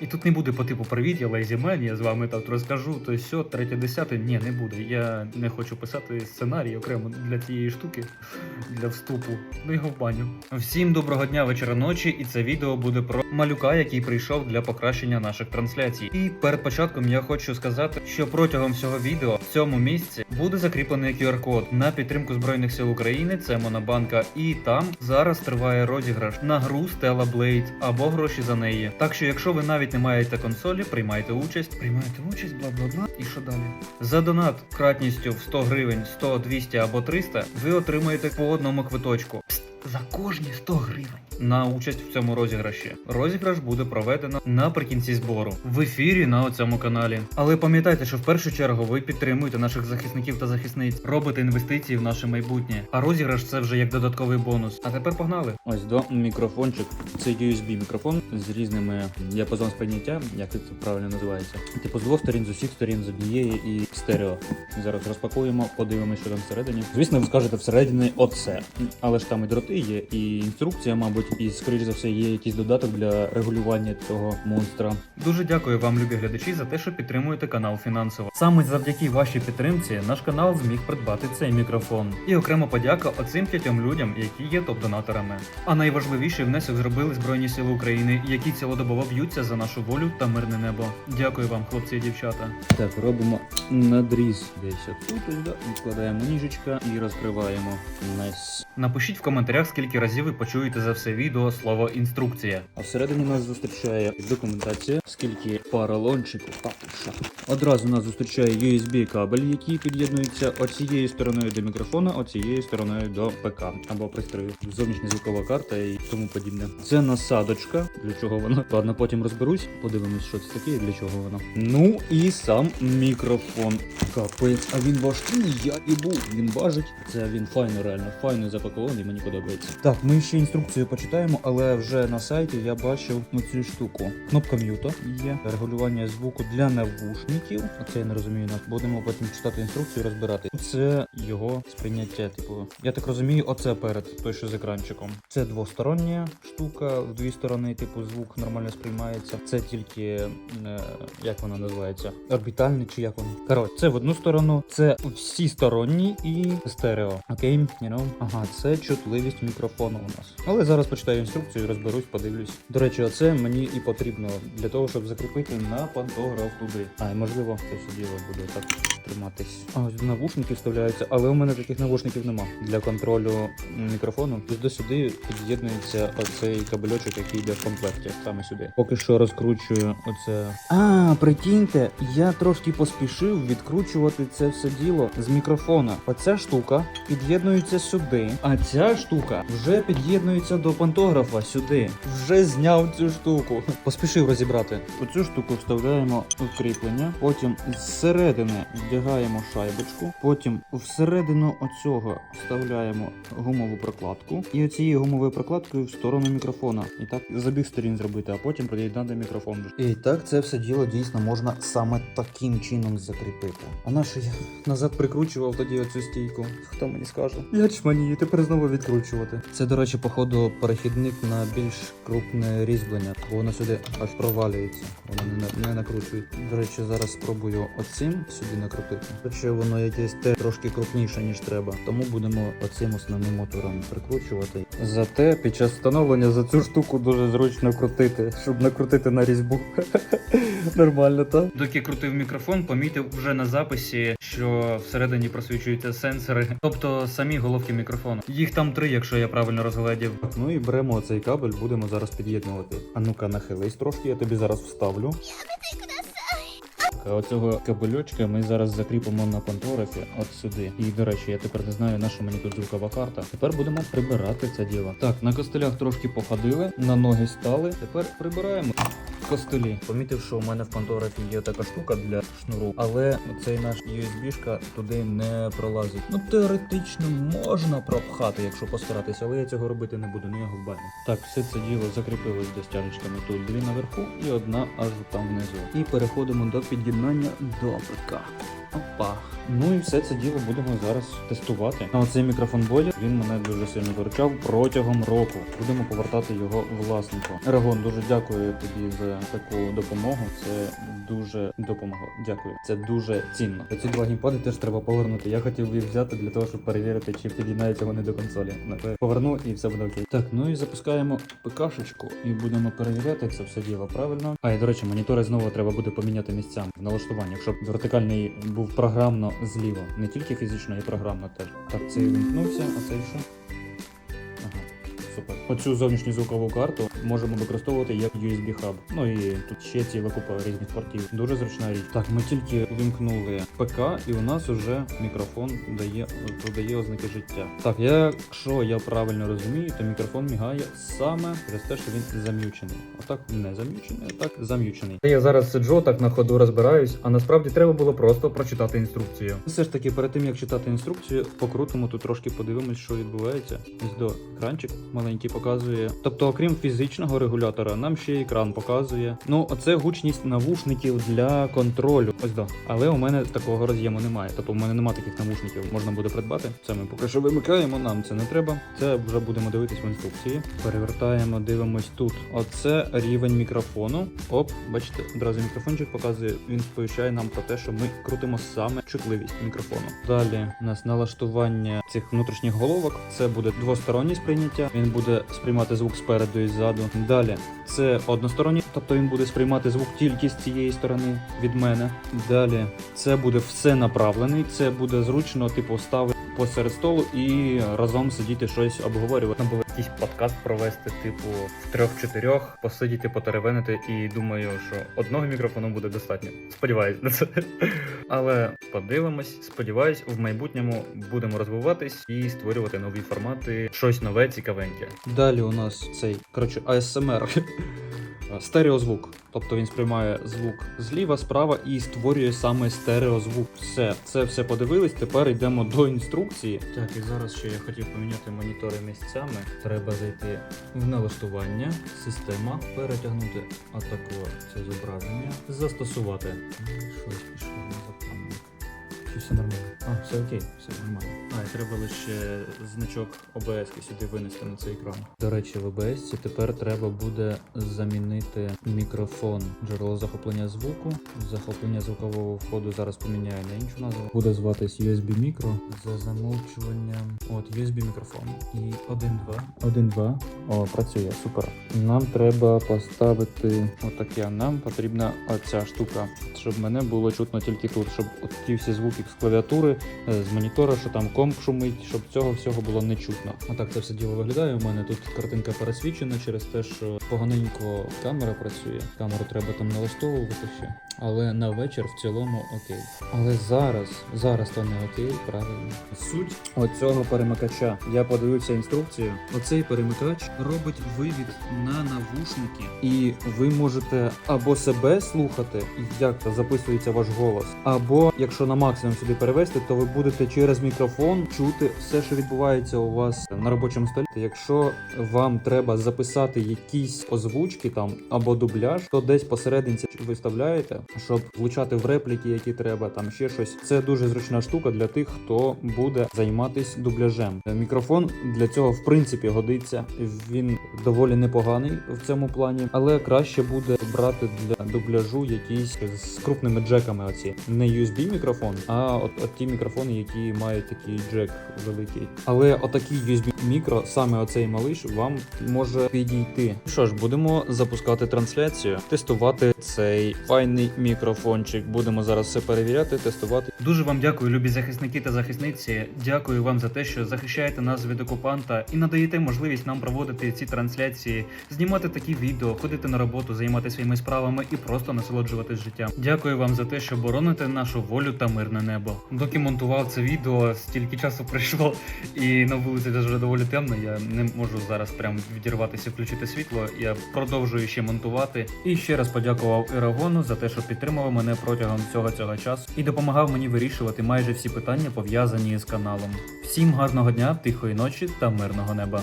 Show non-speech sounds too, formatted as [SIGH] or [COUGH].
І тут не буде по типу привіт, я Лейзімен, я з вами тут розкажу, то сьо, третє десяте. Ні, не буде. Я не хочу писати сценарій окремо для цієї штуки, для вступу. Ну його в баню. Всім доброго дня, вечора ночі, і це відео буде про малюка, який прийшов для покращення наших трансляцій. І перед початком я хочу сказати, що протягом всього відео в цьому місці буде закріплений QR-код на підтримку Збройних сил України. Це Монобанка, і там зараз триває розіграш на гру Stella Blade або гроші за неї. Так що, якщо ви навіть не маєте консолі, приймайте участь, приймайте участь, бла бла бла. І що далі? За донат кратністю в 100 гривень, 100, 200 або 300 ви отримаєте по одному квиточку. За кожні 100 гривень на участь в цьому розіграші. Розіграш буде проведено наприкінці збору в ефірі на цьому каналі. Але пам'ятайте, що в першу чергу ви підтримуєте наших захисників та захисниць, робите інвестиції в наше майбутнє. А розіграш це вже як додатковий бонус. А тепер погнали. Ось до мікрофончик. Це USB мікрофон з різними діапазон сприйняття, як це правильно називається. Типу з двох сторін, з усіх сторін, з однієї і стерео. Зараз розпакуємо, подивимося, що там всередині. Звісно, ви скажете всередині оце. Але ж там і дроти є, і інструкція, мабуть, і скоріш за все є якийсь додаток для регулювання цього монстра. Дуже дякую вам, любі глядачі, за те, що підтримуєте канал фінансово. Саме завдяки вашій підтримці наш канал зміг придбати цей мікрофон. І окремо подяка оцим п'ятьом людям, які є топ-донаторами. А найважливіший внесок зробили Збройні Сили України, які цілодобово б'ються за нашу волю та мирне небо. Дякую вам, хлопці і дівчата. Так, робимо надріз десь отут, да. відкладаємо ніжечка і розкриваємо. Найс. Напишіть в коментарях, скільки разів ви почуєте за все відео слово інструкція. А всередині нас зустрічає документація, скільки поролончику. А, ти? Одразу нас зустрічає USB кабель, який під'єднується оцією стороною до мікрофона, оцією стороною до ПК або пристрою. Зовнішня звукова карта і тому подібне. Це насадочка. Для чого вона? Ладно, потім розберусь. Подивимось, що це таке і для чого воно. Ну і сам мікрофон. Капець, а він важкий, як і був. Він важить. Це він файно, реально файно запакований, мені подобається. Так, ми ще інструкцію почитаємо, але вже на сайті я бачив цю штуку. Кнопка м'юта є, регулювання звуку для навушників. Оце я не розумію. нас. Будемо потім читати інструкцію, розбирати. Це його сприйняття. Типу, я так розумію, оце перед той, що з екранчиком. Це двостороння штука, в дві сторони, типу, звук нормально сприймається. Це тільки е, як вона називається? Орбітальний чи як воно? Коротше, це в одну сторону, це всісторонній і стерео. Окей, you know? Ага, це чутливість мікрофону у нас. Але зараз почитаю інструкцію, розберусь, подивлюсь. До речі, оце мені і потрібно для того, щоб закріпити на пантограф туди. А, і можливо, це все діло буде так триматись. А ось навушники вставляються, але у мене таких навушників нема. Для контролю мікрофону. До сюди під'єднується оцей кабельочок, який йде в комплекті. Саме сюди. Поки що розкручую оце. А, прикиньте, я трошки поспішив відкручувати це все діло з мікрофона. Оця штука під'єднується сюди, а ця штука вже під'єднується до пантографа сюди. Вже зняв цю штуку. Поспішив розібрати. Оцю штуку вставляємо у кріплення, потім зсередини вдягаємо шайбочку, потім всередину оцього вставляємо гумову прокладку, і оцією гумовою прокладкою в сторону мікрофона. І так з обох сторін зробити, а потім приєднати мікрофон. І так це все діло дійсно можна саме таким чином закріпити. А наше я назад прикручував тоді оцю стійку. Хто мені скаже? Я чманію, тепер знову відкручувати. Це, до речі, походу, перехідник на більш крупне різьблення, бо воно сюди аж провалюється. Воно не, не накручує. До речі, зараз спробую оцим сюди накрутити. Хоча воно якесь те трошки крупніше, ніж треба. Тому будемо оцим основним мотором прикручувати. Зате під час встановлення за цю штуку дуже зручно крутити, щоб накрутити на різьбу. [LAUGHS] Нормально, так? Доки крутив мікрофон, помітив вже на записі, що всередині просвічуються сенсори, тобто самі головки мікрофону. Їх там три, якщо я правильно розглядів. Ну і беремо цей кабель, будемо зараз під'єднувати. А ну-ка, нахились трошки, я тобі зараз вставлю. А Оцього кабельочка ми зараз закріпимо на пантографі от сюди. І до речі, я тепер не знаю, на що мені тут звукова карта. Тепер будемо прибирати це діло. Так, на костелях трошки походили, на ноги стали. Тепер прибираємо. Костелі. Помітив, що у мене в пантографі є така штука для шнуру, але цей наш USB-шка туди не пролазить. Ну теоретично можна пропхати, якщо постаратися, але я цього робити не буду, не його в бані. Так, все це діло закріпилось до стяжечками тут дві наверху і одна аж там внизу. І переходимо до під'єднання до ПК. Опа. Ну і все це діло будемо зараз тестувати. А оцей мікрофон Боді він мене дуже сильно виручав протягом року. Будемо повертати його власнику. Рагон, дуже дякую тобі за таку допомогу. Це дуже допомогло. Дякую. Це дуже цінно. Ці два геймпади теж треба повернути. Я хотів їх взяти для того, щоб перевірити, чи під'єднаються вони до консолі. На те Поверну і все буде окей. Так, ну і запускаємо ПКшечку і будемо перевіряти це все діло правильно. А і до речі, монітори знову треба буде поміняти місцями в налаштуваннях, щоб вертикальний був програмно зліва, не тільки фізично, і програмно теж. Так, цей вимкнувся, а цей що? Ага. Супер. Оцю зовнішню звукову карту можемо використовувати як USB хаб. Ну і тут ще ціла купа різних портів. Дуже зручна річ. Так, ми тільки вимкнули ПК, і у нас уже мікрофон дає додає ознаки життя. Так, якщо я правильно розумію, то мікрофон мігає саме через те, що він зам'ючений. Отак не зам'ючений, а так зам'ючений. Я зараз сиджу, так на ходу розбираюсь, а насправді треба було просто прочитати інструкцію. Все ж таки, перед тим як читати інструкцію, покрутимо тут трошки подивимось, що відбувається. Ось до екранчик маленький показує. Тобто, окрім фізичного регулятора, нам ще екран показує. Ну, оце гучність навушників для контролю. Ось до. Але у мене такого роз'єму немає. Тобто, у мене немає таких навушників, можна буде придбати. Це ми поки що вимикаємо, нам це не треба. Це вже будемо дивитись в інструкції. Перевертаємо, дивимось тут. Оце рівень мікрофону. Оп, бачите, одразу мікрофончик показує. Він сповіщає нам про те, що ми крутимо саме чутливість мікрофону. Далі у нас налаштування цих внутрішніх головок. Це буде двостороннє сприйняття. Він буде сприймати звук спереду і ззаду. Далі це односторонній, тобто він буде сприймати звук тільки з цієї сторони від мене. Далі це буде все направлений. Це буде зручно, типу, ставити посеред столу і разом сидіти щось обговорювати. Можна було якийсь подкаст провести, типу, в трьох-чотирьох, посидіти, потеревенити, і думаю, що одного мікрофону буде достатньо. Сподіваюсь на це. Але подивимось, сподіваюсь, в майбутньому будемо розвиватись і створювати нові формати, щось нове, цікавеньке. Далі у нас цей коротше ASMR. Стереозвук. Тобто він сприймає звук зліва, справа і створює саме стереозвук. Все, це все подивились. Тепер йдемо до інструкції. Так, і зараз ще я хотів поміняти монітори місцями. Треба зайти в налаштування, система, перетягнути атаку це зображення, застосувати. Щось пішло не за Все нормально? А, все окей, все нормально. А, і треба лише значок OBS сюди винести на цей екран. До речі, в OBS тепер треба буде замінити мікрофон, джерело захоплення звуку. Захоплення звукового входу зараз поміняю на іншу назву. Буде зватись USB мікро за замовчуванням. От USB мікрофон. І 1.2. 1.2. О, працює, супер. Нам треба поставити отаке. Нам потрібна оця штука, щоб мене було чутно тільки тут, щоб от ті всі звуки з клавіатури, е, з монітора, що там комп шумить, щоб цього всього було не чутно. Отак це все діло виглядає. У мене тут картинка пересвічена через те, що поганенько камера працює. Камеру треба там налаштовувати ще. Але на вечір в цілому окей. Але зараз, зараз то не окей, правильно. Суть оцього перемикача. Я подивився інструкцію. Оцей перемикач робить вивід на навушники, і ви можете або себе слухати, як то записується ваш голос, або якщо на максимум сюди перевести, то ви будете через мікрофон чути все, що відбувається у вас на робочому столі. Якщо вам треба записати якісь озвучки там або дубляж, то десь посерединці виставляєте, щоб влучати в репліки, які треба, там ще щось. Це дуже зручна штука для тих, хто буде займатися дубляжем. Мікрофон для цього в принципі годиться. Він доволі непоганий в цьому плані, але краще буде брати для дубляжу якісь з крупними джеками. Оці не USB мікрофон, а от, от ті мікрофони, які мають такий джек великий. Але отакий USB мікро, саме оцей малиш, вам може підійти. Що ж, будемо запускати трансляцію, тестувати цей файний мікрофончик. Будемо зараз все перевіряти, тестувати. Дуже вам дякую, любі захисники та захисниці. Дякую вам за те, що захищаєте нас від окупанта і надаєте можливість нам проводити ці трансляції, знімати такі відео, ходити на роботу, займатися своїми справами і просто насолоджуватись життям. Дякую вам за те, що бороните нашу волю та мирне небо. Доки монтував це відео, стільки часу пройшло, і на вулиці вже доволі темно. Я не можу зараз прям відірватися, включити світло. Я продовжую ще монтувати. І ще раз подякував Ерагону за те, що підтримував мене протягом всього цього часу і допомагав мені вирішувати майже всі питання пов'язані з каналом. Всім гарного дня, тихої ночі та мирного неба.